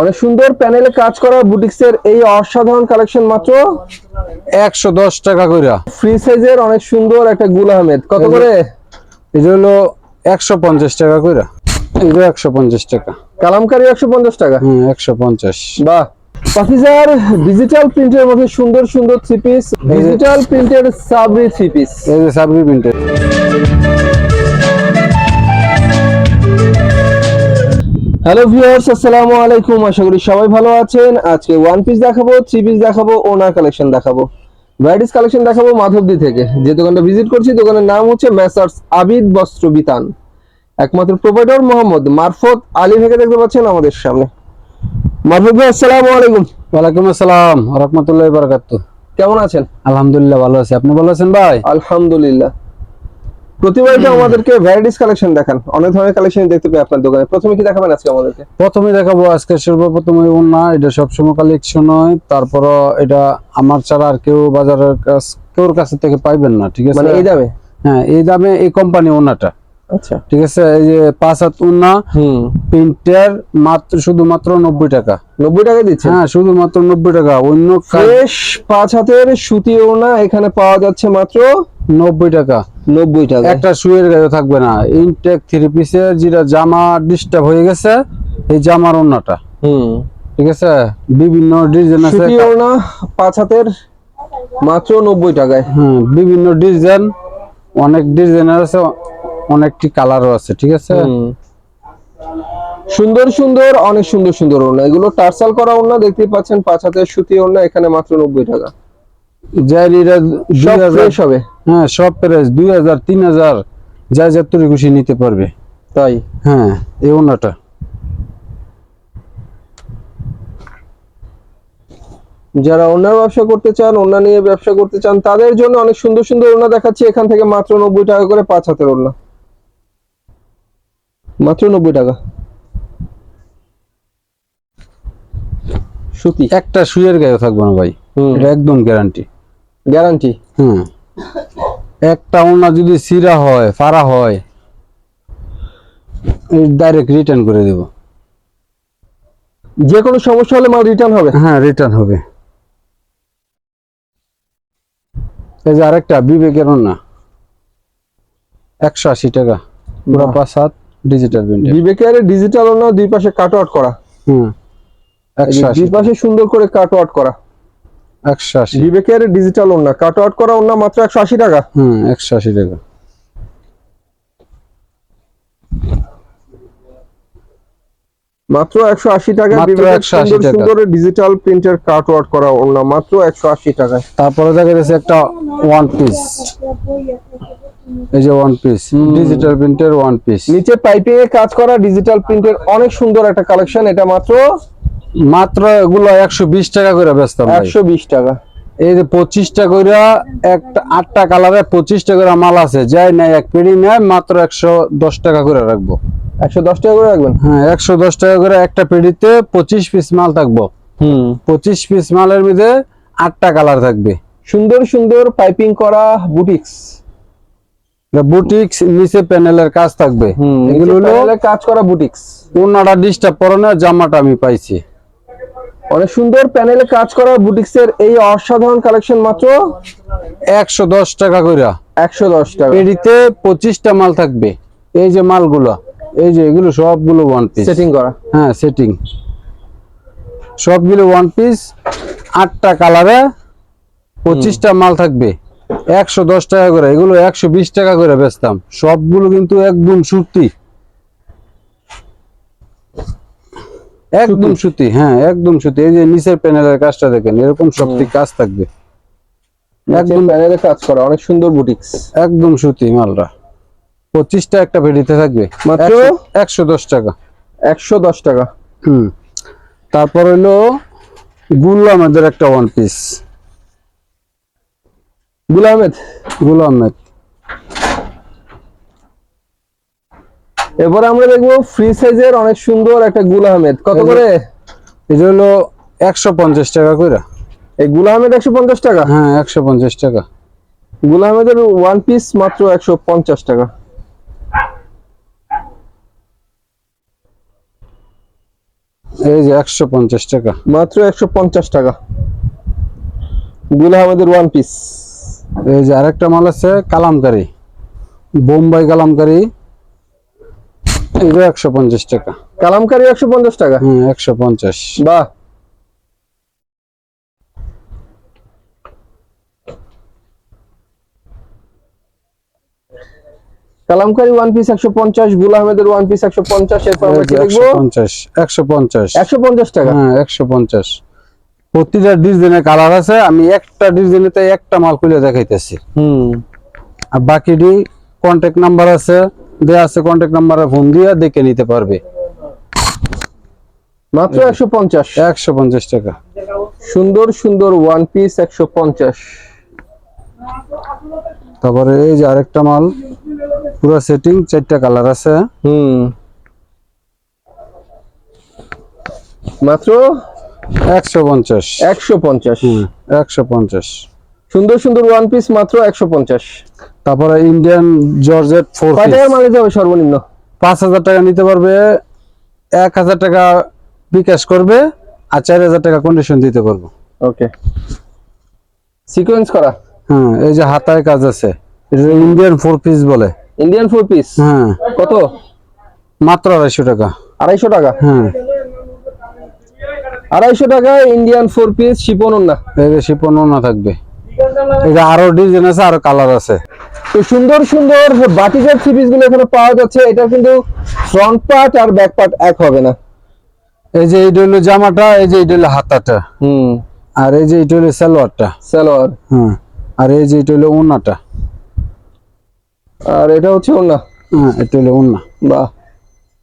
অনেক সুন্দর প্যানেলে কাজ করা বুটিক্সের এই অসাধারণ কালেকশন মাত্র একশো দশ টাকা কইরা। ফ্রি সাইজের অনেক সুন্দর একটা গুল আহমেদ কত করে? এটা হলো একশো পঞ্চাশ টাকা কইরা। এটা একশো পঞ্চাশ টাকা। কালামকারি একশো পঞ্চাশ টাকা? হুম একশো পঞ্চাশ। বাহ। পাকিজার ডিজিটাল প্রিন্টের মধ্যে সুন্দর সুন্দর থ্রি পিস ডিজিটাল প্রিন্টের সাবরি থ্রি পিস এই যে সাবরি প্রিন্টের হ্যালো ভিউয়ার্স আসসালামু আলাইকুম। আশা করি সবাই ভালো আছেন। আজকে ওয়ান পিস দেখাবো থ্রি পিস দেখাবো ওনার কালেকশন দেখাবো। ভ্যারাইটিস কালেকশন দেখাবো মাধবদী থেকে। যে দোকানটা ভিজিট করছি দোকানের নাম হচ্ছে মেসার্স আবিদ বস্ত্র বিতান একমাত্র প্রোভাইডার মোহাম্মদ মারফত আলী থেকে দেখতে পাচ্ছেন আমাদের সামনে। মারফত ভাই আসসালামু আলাইকুম। ওয়ালাইকুম আসসালাম রহমতুল্লাহ বারাকাত কেমন আছেন? আলহামদুলিল্লাহ ভালো আছি। আপনি ভালো আছেন ভাই? আলহামদুলিল্লাহ। প্রতিবারই আমাদেরকে ভ্যারাইটিস কালেকশন দেখান। অনেক ধরনের কালেকশন দেখতে পাই আপনার দোকানে। প্রথমে কি দেখাবেন আজকে আমাদেরকে? প্রথমে দেখাবো আজকে সর্বপ্রথম না এটা সবসময় কালেকশন হয়। তারপর এটা আমার ছাড়া আর কেউ বাজারের কাছ কেউর কাছে থেকে পাইবেন না ঠিক আছে? মানে এই দামে? হ্যাঁ এই দামে এই কোম্পানি ওনাটা আচ্ছা। ঠিক আছে? এই যে পাঁচ হাত উন্না প্রিন্টের মাত্র শুধুমাত্র নব্বই টাকা। নব্বই টাকা দিচ্ছে হ্যাঁ শুধুমাত্র নব্বই টাকা। অন্য ফ্রেশ পাঁচ হাতের সুতি ওড়না এখানে পাওয়া যাচ্ছে মাত্র নব্বই টাকা। নব্বই টাকা। একটা শুয়ের গায়ে থাকবে না। ইনটেক থ্রি পিসের যেটা জামা ডিস্টার্ব হয়ে গেছে এই জামার ওন্নাটা হুম। ঠিক আছে? বিভিন্ন ডিজাইন আছে। সুতি ওড়না পাঁচ হাতের মাত্র নব্বই টাকায়। হ্যাঁ বিভিন্ন ডিজাইন অনেক ডিজাইনের আছে অনেকটি কালারও আছে ঠিক আছে? সুন্দর সুন্দর অনেক সুন্দর সুন্দর ওড়না। এগুলো টার্সাল করা ওড়না দেখতেই পাচ্ছেন পাঁচ হাতের সুতি ওড়না এখানে মাত্র নব্বই টাকা। দুই সব ফ্রেশ হবে। হ্যাঁ সব প্রাইস দুই হাজার তিন হাজার যা যতটুকু খুশি নিতে পারবে। তাই? হ্যাঁ এই ওনাটা। যারা ওনার ব্যবসা করতে চান ওনা নিয়ে ব্যবসা করতে চান তাদের জন্য অনেক সুন্দর সুন্দর ওড়না দেখাচ্ছি। এখান থেকে মাত্র নব্বই টাকা করে পাঁচ হাতের ওড়না। মাত্র নব্বই টাকা। সুতি। একটা শুয়ের গায়ে থাকবে না ভাই। এটা একদম গ্যারান্টি গ্যারান্টি হ্যাঁ। একটা ওনা যদি সিরা হয় ফাড়া হয় ডাইরেক্ট রিটার্ন করে দেব। যে কোনো সমস্যা হলে মাল রিটার্ন হবে? হ্যাঁ রিটার্ন হবে। এই যে আরেকটা বিবেকের ওনা। একশো আশি টাকা। পুরো পাঁচ সাত ডিজিটাল প্রিন্ট বিবেকের ডিজিটাল ওনা দুই পাশে কাট আউট করা। হুম একশো আশি দুই পাশে সুন্দর করে কাট আউট করা। একশো আশি। বিবেকের ডিজিটাল ওনা কাট আউট করা ওনা মাত্র একশো আশি টাকা। হুম একশো আশি টাকা। মাত্র একশো আশি টাকা মাত্র 180 সুন্দর টাকা। সুন্দর ডিজিটাল প্রিন্টের কাট আউট করা ওনা মাত্র একশো আশি টাকায়। তারপরে দেখা যাচ্ছে একটা ওয়ান পিস এই যে ওয়ান পিস ডিজিটাল প্রিন্টের ওয়ান পিস নিচে পাইপিং এ কাজ করা ডিজিটাল প্রিন্টের অনেক সুন্দর একটা কালেকশন এটা মাত্র মাত্র এগুলো একশো বিশ টাকা করে বেচতাম একশো বিশ টাকা। এই যে পঁচিশটা করে একটা আটটা কালারে পঁচিশটা করে মাল আছে। যাই নাই এক পেড়ি নেয় মাত্র একশো দশ টাকা করে রাখব। একশো দশ টাকা করে রাখবেন? হ্যাঁ একশো দশ টাকা করে একটা পেড়িতে পঁচিশ পিস মাল থাকব। হুম। পঁচিশ পিস মালের মধ্যে আটটা কালার থাকবে। সুন্দর সুন্দর পাইপিং করা বুটিক্স। বুটিক্স নিচে প্যানেলের কাজ থাকবে। এগুলো হলো কাজ করা বুটিক্স। ওনারা ডিস্টার্ব পরনে জামাটা আমি পাইছি। অনেক সুন্দর প্যানেলে কাজ করা বুটিক্স এর এই অসাধারণ কালেকশন মাত্র একশো দশ টাকা করে একশো দশ টাকা। পেড়িতে পঁচিশটা মাল থাকবে। এই যে মালগুলো এই যে এগুলো সবগুলো ওয়ান পিস সেটিং করা। হ্যাঁ সেটিং সবগুলো ওয়ান পিস আটটা কালারে পঁচিশটা মাল থাকবে। একশো দশ টাকা করে এগুলো একশো বিশ টাকা করে বেচতাম। সবগুলো কিন্তু একদম সুতি। একদম সুতি? হ্যাঁ একদম সুতি। এই যে নিচের প্যানেলের কাজটা দেখেন এরকম সত্যি কাজ থাকবে। একদম প্যানেলে কাজ করা অনেক সুন্দর বুটিক্স একদম সুতি মালটা। পঁচিশটা একটা ভেড়িতে থাকবে। মাত্র? একশো দশ টাকা। একশো দশ টাকা। হুম। তারপর হলো গুল আমাদের একটা ওয়ান পিস গুল আহমেদ। এবার আমরা দেখব ফ্রি সাইজের অনেক সুন্দর একটা গুল আহমেদ। কত করে? এটা হলো একশো পঞ্চাশ টাকা করে। এই গুল আহমেদ একশো পঞ্চাশ টাকা? হ্যাঁ একশো পঞ্চাশ টাকা। গুল আহমেদের ওয়ান পিস মাত্র একশো পঞ্চাশ টাকা। এই যে একশো পঞ্চাশ টাকা। মাত্র একশো পঞ্চাশ টাকা। গুল আহমেদের ওয়ান পিস এই যে আরেকটা মাল আছে কালামকারি। বোম্বাই কালামকারি। এটা একশো পঞ্চাশ টাকা। কালামকারি একশো পঞ্চাশ টাকা? হ্যাঁ একশো পঞ্চাশ। বাহ। কালামকারি ওয়ান পিস একশো পঞ্চাশ গুল আহমেদের ওয়ান পিস একশো পঞ্চাশ এরপর আমরা কি একশো দেখব পঞ্চাশ একশো পঞ্চাশ। একশো পঞ্চাশ টাকা। হ্যাঁ একশো পঞ্চাশ। প্রতিটা ডিজাইনের কালার আছে আমি একটা ডিজাইনেতে একটা মাল খুলে দেখাইতেছি। হুম। আর বাকিটি কন্ট্যাক্ট নাম্বার আছে দেয়া আছে কন্ট্যাক্ট নাম্বারে ফোন দিয়ে দেখে নিতে পারবে। মাত্র একশো পঞ্চাশ। একশো পঞ্চাশ টাকা। সুন্দর সুন্দর ওয়ান পিস একশো পঞ্চাশ। তারপরে এই যে আরেকটা মাল পুরো সেটিং চারটা কালার আছে। হুম। মাত্র একশো পঞ্চাশ। একশো পঞ্চাশ। একশো পঞ্চাশ। সুন্দর সুন্দর ওয়ান পিস মাত্র একশো পঞ্চাশ। তারপরে ইন্ডিয়ান জর্জেট ফোর টাকার মালে যাবে সর্বনিম্ন? পাঁচ হাজার টাকা নিতে পারবে এক হাজার টাকা বিকাশ করবে আর চার হাজার টাকা কন্ডিশন দিতে পারব। ওকে সিকোয়েন্স করা? হ্যাঁ এই যে হাতায় কাজ আছে এটা ইন্ডিয়ান ফোর পিস বলে। ইন্ডিয়ান ফোর পিস হ্যাঁ। কত? মাত্র আড়াইশো টাকা। আড়াইশো টাকা? হ্যাঁ। আড়াইশো টাকা ইন্ডিয়ান ফোর পিস শিপন না এই যে শিপন না থাকবে। এটা আরও ডিজাইন আছে আরও কালার আছে। তো সুন্দর সুন্দর বাটিকের থ্রি পিসগুলো এখানে পাওয়া যাচ্ছে। এটা কিন্তু ফ্রন্ট পার্ট আর ব্যাক পার্ট এক হবে না। এই যে এইটা হলো জামাটা এই যে এইটা হলো হাতাটা। হুম। আর এই যে এইটা হলো সালোয়ারটা। সালোয়ার। হ্যাঁ আর এই যে এটা হলো উন্নাটা আর এটা হচ্ছে ওনা হ্যাঁ এটা হলো উন্না বাহ।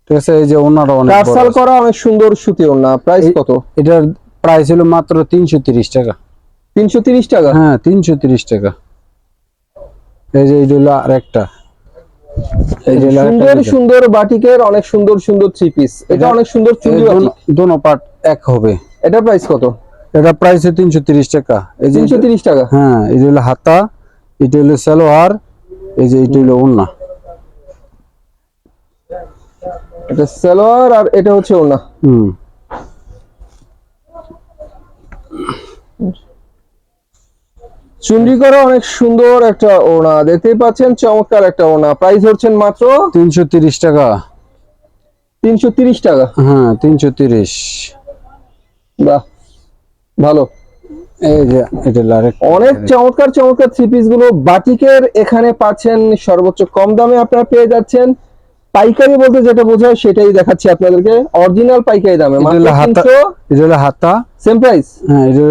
ঠিক আছে এই যে উন্নাটা অনেক টার্সাল করা অনেক সুন্দর সুতি ওনা প্রাইস কত? এটার প্রাইস হলো মাত্র তিনশো তিরিশ টাকা। তিনশো তিরিশ টাকা? হ্যাঁ তিনশো তিরিশ টাকা। এই যে এইটা হলো আরেকটা। সুন্দর সুন্দর বাটিকের অনেক সুন্দর সুন্দর থ্রি পিস এটা অনেক সুন্দর চুড়ি দোনো- পার্ট এক হবে। এটা প্রাইস কত? এটা প্রাইস তিনশো তিরিশ টাকা। এই যে তিনশো তিরিশ টাকা। হ্যাঁ এটা হলো হাতা এটা হলো সালোয়ার এই যে এটা হলো উন্না এটা সালোয়ার আর এটা হচ্ছে ওনা হুম। চুন্ডি করা অনেক সুন্দর একটা ওনা দেখতেই পাচ্ছেন চমৎকার একটা ওনা প্রাইস হচ্ছেন মাত্র? তিনশো তিরিশ টাকা। তিনশো তিরিশ টাকা? হ্যাঁ তিনশো তিরিশ। বাহ ভালো। এই যে এটা আরেক অনেক চমৎকার চমৎকার থ্রি পিসগুলো। বাটিকের এখানে পাচ্ছেন সর্বোচ্চ কম দামে আপনারা পেয়ে যাচ্ছেন। পাইকারি বলতে যেটা বোঝায় সেটাই দেখাচ্ছি আপনাদেরকে। অরিজিনাল পাইকারি দামে হলো হাতা এটা হলো হাতা। সেম প্রাইস হ্যাঁ এটা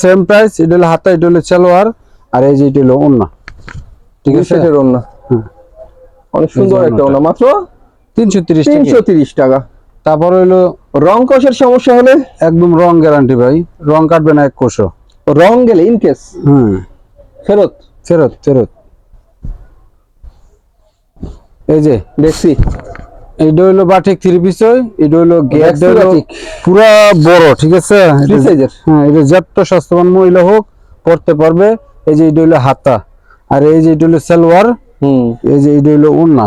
সেম প্রাইস এটা হলো হাতা এটা হলো সালোয়ার আর এই যে এটা হলো উন্না ঠিক আছে? সেটের ওনা হুম। অনেক সুন্দর একটা ওড়নাটা। ওনা মাত্র তিনশো তিরিশ তিনশো তিরিশ টাকা। তারপর হলো রং কষের সমস্যা হলে? একদম রং গ্যারান্টি ভাই। রং কাটবে না এক কোষও রং গেলে ইন কেস হুম। ফেরত? ফেরত ফেরত। এই যে দেখছি। এইটা হলো বাটিক থ্রি পিস এটা হলো গেট পুরা বড় ঠিক আছে? এটা- হ্যাঁ এটা যত স্বাস্থ্যবান মহিলা হোক পড়তে পারবে। এই যে এটা হলো হাতা। আর এই যে এটা হলো সালোয়ার হুম। এই যে এটা হলো উন্না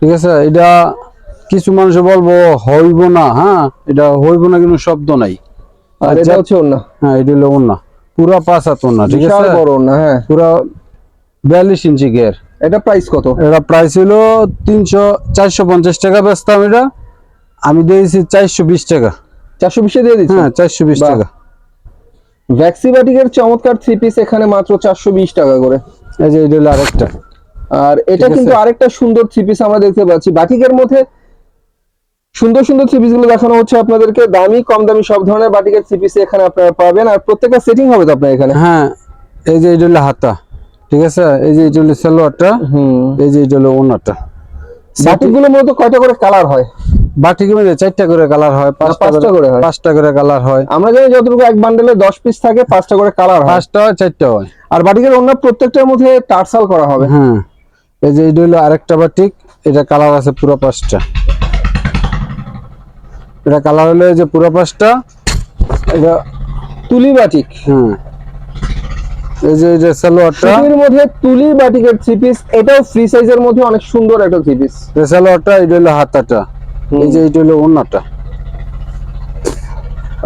ঠিক আছে? এটা কিছু মানুষ বলব হইব না। হ্যাঁ এটা হইব না কিন্তু শব্দ নাই। আর এটা হচ্ছে হ্যাঁ এটা হলো পুরা পাঁচ হাত উন্না ঠিক আছে? বড় ওনা হ্যাঁ। পুরা বিয়াল্লিশ ইঞ্চি গের এটা প্রাইস কত? এটা প্রাইস হলো তিনশো চারশো পঞ্চাশ টাকা বেচতাম এটা। আমি দিয়েছি চারশো বিশ টাকা। চারশো বিশে দিয়ে দিচ্ছি হ্যাঁ চারশো বিশ। টাকা। ভ্যাক্সিবাটিকের চমৎকার থ্রি পিস এখানে মাত্র চারশো বিশ টাকা করে। এই যে এটা হলো আরেকটা। আর এটা কিন্তু আরেকটা সুন্দর থ্রি পিস আমরা দেখতে পাচ্ছি। বাটিকের মধ্যে সুন্দর সুন্দর থ্রি পিসগুলো দেখানো হচ্ছে আপনাদেরকে। দামি কম দামি সব ধরনের বাটিকের থ্রি পিস এখানে আপনারা পাবেন। আর প্রত্যেকটা সেটিং হবে তো আপনার এখানে? হ্যাঁ এই যে এটা হলো হাতা। ঠিক আছে? এই যে এটা হলো সালোয়ারটা হুম। এই যে এটা হলো ওনাটা বাটিকগুলো মূলত কয়টা করে কালার হয়? বাটিকের মধ্যে চারটা করে কালার হয় পাঁচটা পাঁচটা করে হয়? পাঁচটা করে কালার হয়। আমরা জানি যতটুকু এক বান্ডেলে দশ পিস থাকে পাঁচটা করে কালার হয়। পাঁচটা হয় চারটা হয়। আর বাটিকের অন্য প্রত্যেকটার মধ্যে টার্সাল করা হবে। হ্যাঁ। এই যে এটা হলো আরেকটা বাটিক এটা কালার আছে পুরো পাঁচটা। এটা কালার হলো এই যে পুরো পাঁচটা। এটা তুলি বাটিক। হ্যাঁ। এই যে এটা সালোয়ারটা। সুতির মধ্যে তুলি বাটিকের থ্রি পিস এটাও ফ্রি সাইজের মধ্যে অনেক সুন্দর একটা থ্রি পিস এই সালোয়ারটা এটা হলো হাতাটা। এই যে এটা হলো ওন্নাটা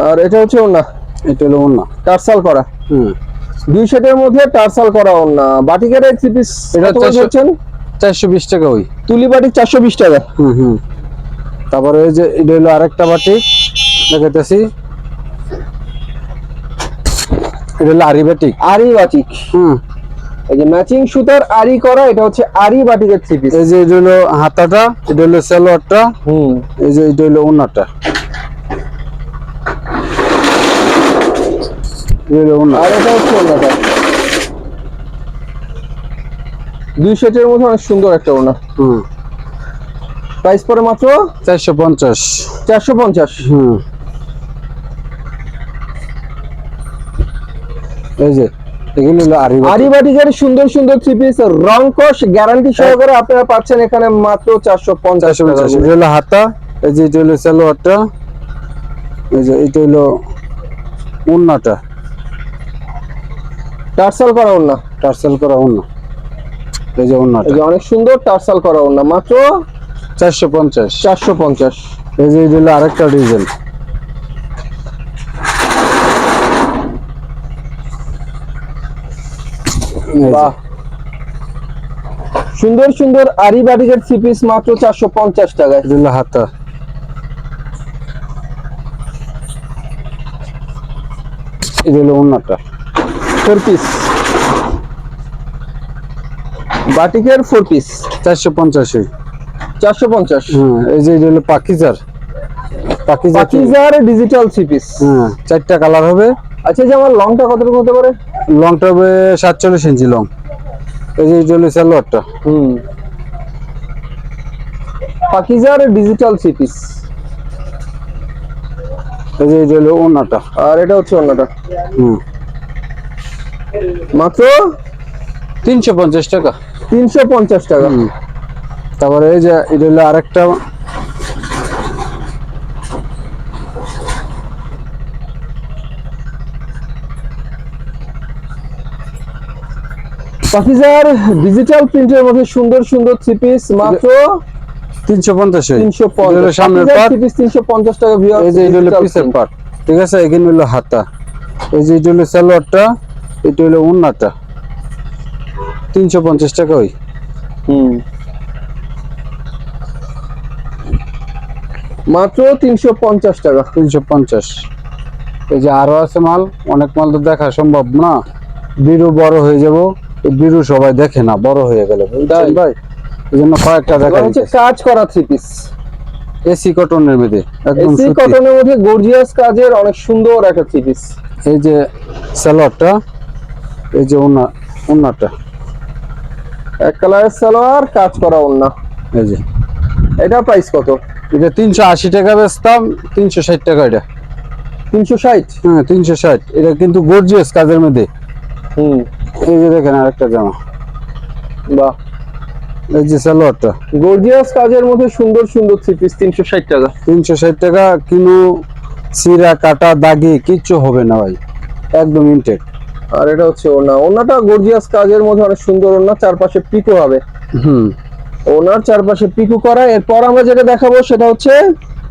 আর এটা হচ্ছে এটা হলো টার্সাল করা। হুম। দুই মধ্যে টার্সাল করা ওনা বাটিকের থ্রি পিস এটা চারশো- হচ্ছেন চারশো বিশ টাকা ওই। তুলি বাটি চারশো বিশ টাকা। হুম হুম। তারপরে এই যে এটা হলো আরেকটা বাটিক। দেখাইতেছি। এটা হলো আরি বাটিক আরি বাটিক হুম। এই যে ম্যাচিং সুতার আরি করা এটা হচ্ছে আরি বাটিকের থ্রি পিস এই যে এটা হলো হাতাটা এটা হলো সালোয়ারটা হুম। এই যে এটা হলো ওনাটা। আর এটা হচ্ছে ওনাটা। দুই সেটের মধ্যে অনেক সুন্দর একটা ওনা। হুম। প্রাইস পড়ে মাত্র চারশো পঞ্চাশ। চারশো পঞ্চাশ। হুম। এই যে এগুলো হলো সুন্দর সুন্দর থ্রি পিস গ্যারান্টি সহকারে আপনারা পাচ্ছেন এখানে মাত্র চারশো পঞ্চাশ এটা হলো হাতা এই যে এটা হলো সালোয়ারটা এই যে এটা হলো উন্নাটা। টার্সাল করা টার্সেল করা উন্না। এই যে উন্নাটা। অনেক সুন্দর টার্সাল করা মাত্র চারশো পঞ্চাশ। চারশো পঞ্চাশ। এই যে এটা হলো আরেকটা ডিজাইন। সুন্দর সুন্দর আরি বাটিকের থ্রি পিস মাত্র চারশো পঞ্চাশ টাকায়। হাতা হলো উন্নাটা ফোর পিস বাটিকের ফোর পিস চারশো পঞ্চাশে চারশো পঞ্চাশ। হ্যাঁ এই যে এটা হলো পাকিজার। পাকিজার ডিজিটাল থ্রি পিস হ্যাঁ চারটা কালার হবে। আচ্ছা এই যে আমার লংটা কতটুকু হতে পারে? লংটা হবে সাতচল্লিশ ইঞ্চি লং এই যে এটা সালোয়ারটা হুম। পাকিজার ডিজিটাল থ্রি পিস এই যে ওনাটা আর এটা হচ্ছে অন্যটা হুম। মাত্র? তিনশো পঞ্চাশ টাকা। তিনশো পঞ্চাশ টাকা। তারপরে এই যে এটা হলো আরেকটা ডিজিটাল প্রিন্টের মধ্যে সুন্দর সুন্দর থ্রি পিস মাত্র তিনশো পঞ্চাশ তিনশো পঞ্চাশ। তিনশো পঞ্চাশ টাকা এই যে এটা হলো পিসের। পাট ঠিক আছে? এখানে হলো হাতা। এই যে এটা হলো সালোয়ারটা এটা হলো উন্নাটা। তিনশো পঞ্চাশ টাকা ওই। হুম। মাত্র তিনশো পঞ্চাশ টাকা। তিনশো পঞ্চাশ। এই যে আরও আছে মাল অনেক মাল তো দেখা সম্ভব না। বিরু বড় হয়ে যাব। বিরু সবাই দেখে না বড় হয়ে গেলে। বুঝছেন ভাই? এই জন্য কয়েকটা দেখা হচ্ছে কাজ করা থ্রি পিস এসি কটনের মধ্যে একদম এসি কটনের মধ্যে গর্জিয়াস কাজের অনেক সুন্দর একটা থ্রি পিস এই যে সালোয়ারটা এই যে উন্না উন্নাটা এক কালারের সালোয়ার কাজ করা ওন্না এই যে। এটা প্রাইস কত? এটা তিনশো আশি টাকা বেচতাম তিনশো ষাট টাকা এটা। তিনশো ষাট? হ্যাঁ তিনশো ষাট। এটা কিন্তু গর্জিয়াস কাজের মধ্যে। হুম। এই যে দেখেন আরেকটা জামা। বাহ। এই যে সালোয়ারটা। গর্জিয়াস কাজের মধ্যে সুন্দর সুন্দর থ্রি পিস তিনশো ষাট টাকা। তিনশো ষাট টাকা কিলো সিরা কাটা দাগি কিচ্ছু হবে না ভাই। একদম ইনটেক আর এটা হচ্ছে ওনা ওনাটা গর্জিয়াস কাজের মধ্যে অনেক সুন্দর ওনা চারপাশে পিকো হবে। হুম। ওনার চারপাশে পিকো করা। এরপর আমরা যেটা দেখাবো সেটা হচ্ছে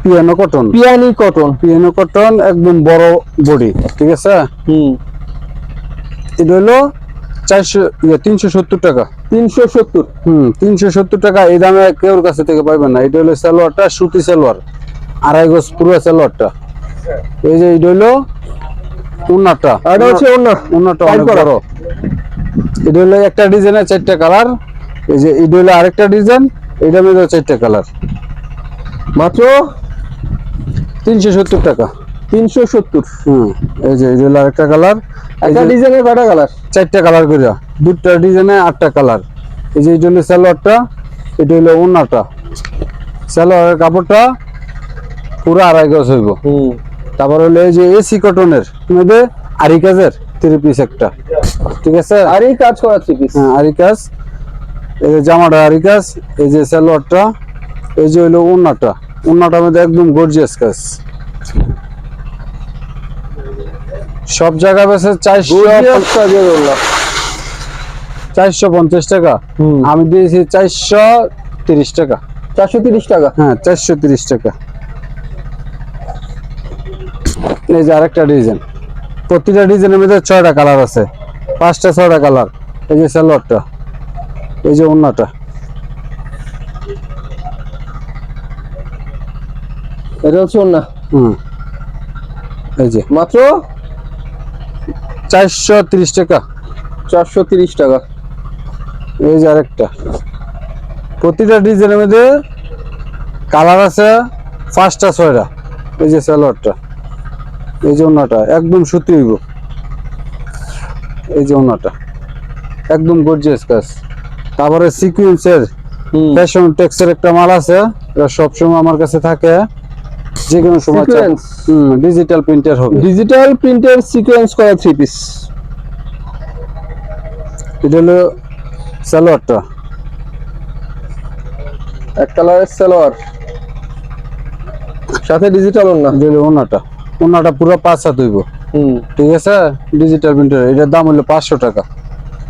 piano cotton piano cotton piano cotton একদম বড় বডি ঠিক আছে? হুম। এটা হলো চারশো ইয়ে তিনশো সত্তর টাকা। তিনশো সত্তর? হুম তিনশো সত্তর টাকা। এই দামে কেউর কাছে থেকে না। এটা হলো সালোয়ারটা সুতি সালোয়ার। আড়াই গজ পুরো সালোয়ারটা। এই যে এটা হলো উন্নাটা। এটা হচ্ছে ওনা উন্নাটা অনেক বড়। এটা হলো একটা ডিজাইনের চারটা কালার। এই যে এটা হলো আরেকটা ডিজাইন। এটা মধ্যে চারটা কালার। মাত্র? তিনশো সত্তর টাকা। তিনশো সত্তর। হুম এই যে এটা হলো আরেকটা কালার। একটা ডিজাইনের কয়টা কালার? চারটা কালার করে দুটা ডিজাইনে আটটা কালার এই যে এই জন্য স্যালোয়ারটা এটা হলো ওন্নাটা। স্যালোয়ারের কাপড়টা পুরো আড়াই গজ হইব। হুম। তারপর হলো এই যে এসি কটনের মধ্যে আরি কাজের থ্রি পিস একটা। ঠিক আছে? আর কাজ করা থ্রি পিস হ্যাঁ আরি কাজ। এই যে জামাটা আরি কাজ এই যে সালোয়ারটা এই যে হলো ওন্নাটা। ওন্নাটার মধ্যে একদম গর্জিয়াস কাজ। সব জায়গা বেছে চারশো চারশো পঞ্চাশ টাকা। আমি দিয়েছি চারশো তিরিশ টাকা। চারশো তিরিশ টাকা? হ্যাঁ চারশো তিরিশ টাকা। এই যে আরেকটা ডিজাইন। প্রতিটা ডিজাইনের মধ্যে ছয়টা কালার আছে। পাঁচটা ছয়টা কালার। এই যে সালোয়ারটা। এই যে অন্যটা এটা হচ্ছে অন্য হুম। এই যে। মাত্র চারশো তিরিশ টাকা। চারশো তিরিশ টাকা। এই যে আরেকটা। প্রতিটা ডিজাইনের মধ্যে কালার আছে পাঁচটা ছয়টা। এই যে সালোয়ারটা এই যে অন্যটা একদম সুতি হইব। এই যে অন্যটা একদম গর্জিয়াস কাজ। তারপরে সিকুয়েন্সের ফ্যাশন টেক্সের একটা মাল আছে এটা সবসময় আমার কাছে থাকে। যে কোনো সময়? ডিজিটাল প্রিন্টার হবে। ডিজিটাল প্রিন্টের সিকোয়েন্স করা থ্রি পিস এটা হলো সালোয়ারটা। এক কালারের সালোয়ার। সাথে ডিজিটাল ওন্না এটা ওনাটা ওনাটা পুরো পাঁচ হাত হইব। হুম। ঠিক আছে? ডিজিটাল প্রিন্টার এটার দাম হলো পাঁচশো টাকা।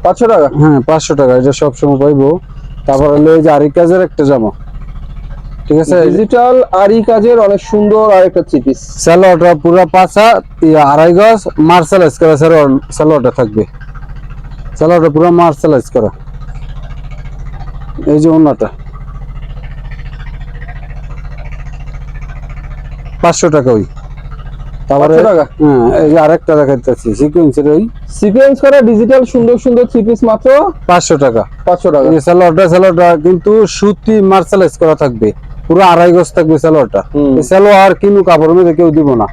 পাঁচশো টাকা? হ্যাঁ পাঁচশো টাকা। এটা সবসময় পাইবো। তারপর হলো এই যে আরি কাজের একটা জামা। ঠিক আছে? ডিজিটাল আরি কাজের অনেক সুন্দর আরেকটা থ্রি পিস পুরো পাঁচ আড়াই গজ মার্শালাইজ করা সালোয়ার থাকবে। সালোয়ারটা পুরো মার্শালাইজ করা এই যে অন্যটা পাঁচশো টাকা ওই। তারপরে হ্যাঁ এই যে আরেকটা দেখাচ্ছি সিকুয়েন্সের ওই। সিকোয়েন্স করা ডিজিটাল সুন্দর সুন্দর থ্রি পিস মাত্র পাঁচশো টাকা। পাঁচশো টাকা। কিন্তু সুতি মার্শালাইজ করা থাকবে। পুরো আড়াই গজ থাকবে সালোয়ারটা। সালোয়ার কিনু কাপড়ের মধ্যে কেউ দিব না।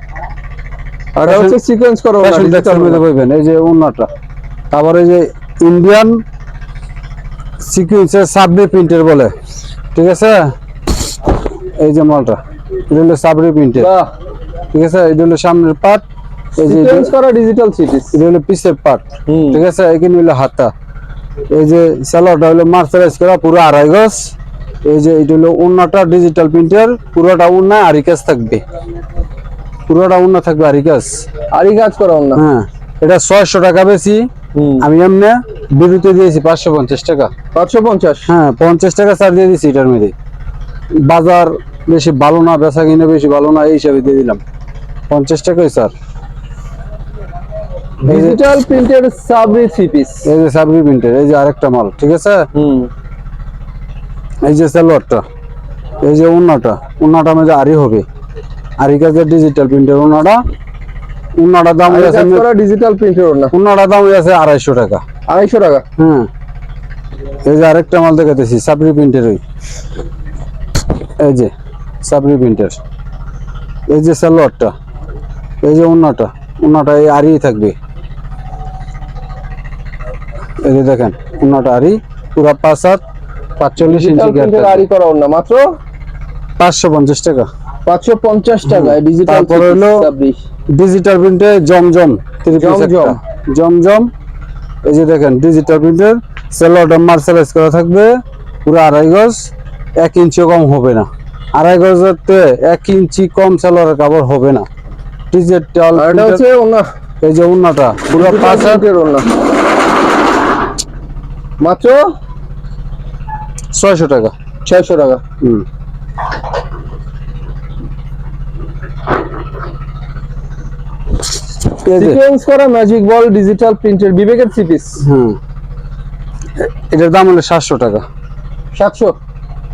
আর হচ্ছে সিকোয়েন্স করা মধ্যে এই যে তারপরে যে ইন্ডিয়ান সিকুয়েন্সের সাবরি প্রিন্টের বলে ঠিক আছে? এই যে মালটা এটা হলো সাবরি প্রিন্টের। ঠিক আছে? এটা হলো সামনের পার্ট এই যে করা ডিজিটাল থ্রি এটা হলো পিসের পার্ট ঠিক আছে? এখানে হলো হাতা। এই যে সালোয়ারটা হলো মার্সারাইজ করা পুরো আড়াই গজ। এই যে এটা হলো উন্নাটা ডিজিটাল প্রিন্টার পুরোটা উন্না আরি কাজ থাকবে। পুরোটা উন্না থাকবে আরি কাজ আরি কাজ করা ওন্না হ্যাঁ এটা ছয়শো টাকা বেশি। আমি এমনি বিরুতে দিয়েছি পাঁচশো পঞ্চাশ টাকা। পাঁচশো পঞ্চাশ? হ্যাঁ পঞ্চাশ টাকা ছাড় দিয়ে দিয়েছি এটার মধ্যে। বাজার বেশি ভালো না বেচা কিনে বেশি ভালো না এই হিসাবে দিয়ে দিলাম। পঞ্চাশ টাকাই স্যার ডিজিটাল প্রিন্টের সাবরি থ্রি পিস এই যে সাবরি প্রিন্টের এই যে আরেকটা মাল ঠিক আছে? হুম। এই যে সালোয়ারটা এই যে উন্নাটা উন্নাটা মধ্যে আরি হবে। আরি কাজের ডিজিটাল প্রিন্টের উন্নাটা উন্নাটার দাম আছে ডিজিটাল প্রিন্টের ওন্না উন্নাটার দাম আছে আড়াইশো টাকা। আড়াইশো টাকা? হ্যাঁ এই যে আরেকটা মাল দেখাতেছি সাবরি প্রিন্টের ওই। এই যে সাবরি প্রিন্টের এই যে সালোয়ারটা এই যে উন্নাটা উন্নাটা এই আরি থাকবে। এই যে দেখেন উন্নাটা আরি পুরা পাঁচ হাত পাঁচচল্লিশ ডিজিটাল ইঞ্চি প্রিন্টের আরি করা ওন্না মাত্র? পাঁচশো পঞ্চাশ টাকা। পাঁচশো পঞ্চাশ টাকায় ডিজিটাল তারপরে হলো ডিজিটাল প্রিন্টে জমজম জমজম। জমজম এই যে দেখেন ডিজিটাল প্রিন্টের সেলোয়ারটা মার্শালাইজ করা থাকবে পুরো আড়াই গজ এক ইঞ্চিও কম হবে না। আড়াই গজতে এক ইঞ্চি কম সেলোয়ারের কাপড় হবে না। ডিজিটাল এটা হচ্ছে ওন্না এই যে উন্নাটা পুরো পাঁচ হাত। প্রিন্টের ওন্না মাত্র ছয়শো টাকা ছয়শো টাকা। হুম। সিকোয়েন্স করা ম্যাজিক বল ডিজিটাল প্রিন্টের বিবেকের থ্রি পিস হুম। এটার দাম হলো সাতশো টাকা। সাতশো?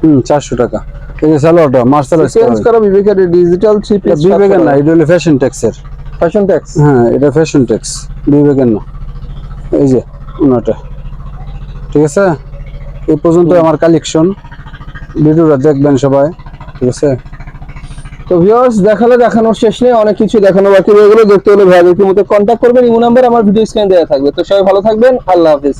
হুম চারশো টাকা। এই যে সালোয়ারটা মার্শালাইজ সিকোয়েন্স করা বিবেকের ডিজিটাল থ্রি পিস বিবেকের না এটা হলো ফ্যাশন ট্যাক্সের ফ্যাশন ট্যাক্স হ্যাঁ এটা ফ্যাশন ট্যাক্স বিবেকের না। এই যে ওনাটা। ঠিক আছে? এই পর্যন্ত আমার কালেকশন ভিডিওটা দেখবেন সবাই, ঠিক আছে? তো ভিউয়ার্স দেখালে দেখানোর শেষ নেই, অনেক কিছু দেখানো বাকি রয়ে গেলো। দেখতে হলে ভাইয়াদের মতো কন্ট্যাক্ট করবেন? ইমো নাম্বার আমার ভিডিও স্ক্রিনে দেওয়া থাকবে। তো সবাই ভালো থাকবেন, আল্লাহ হাফিজ।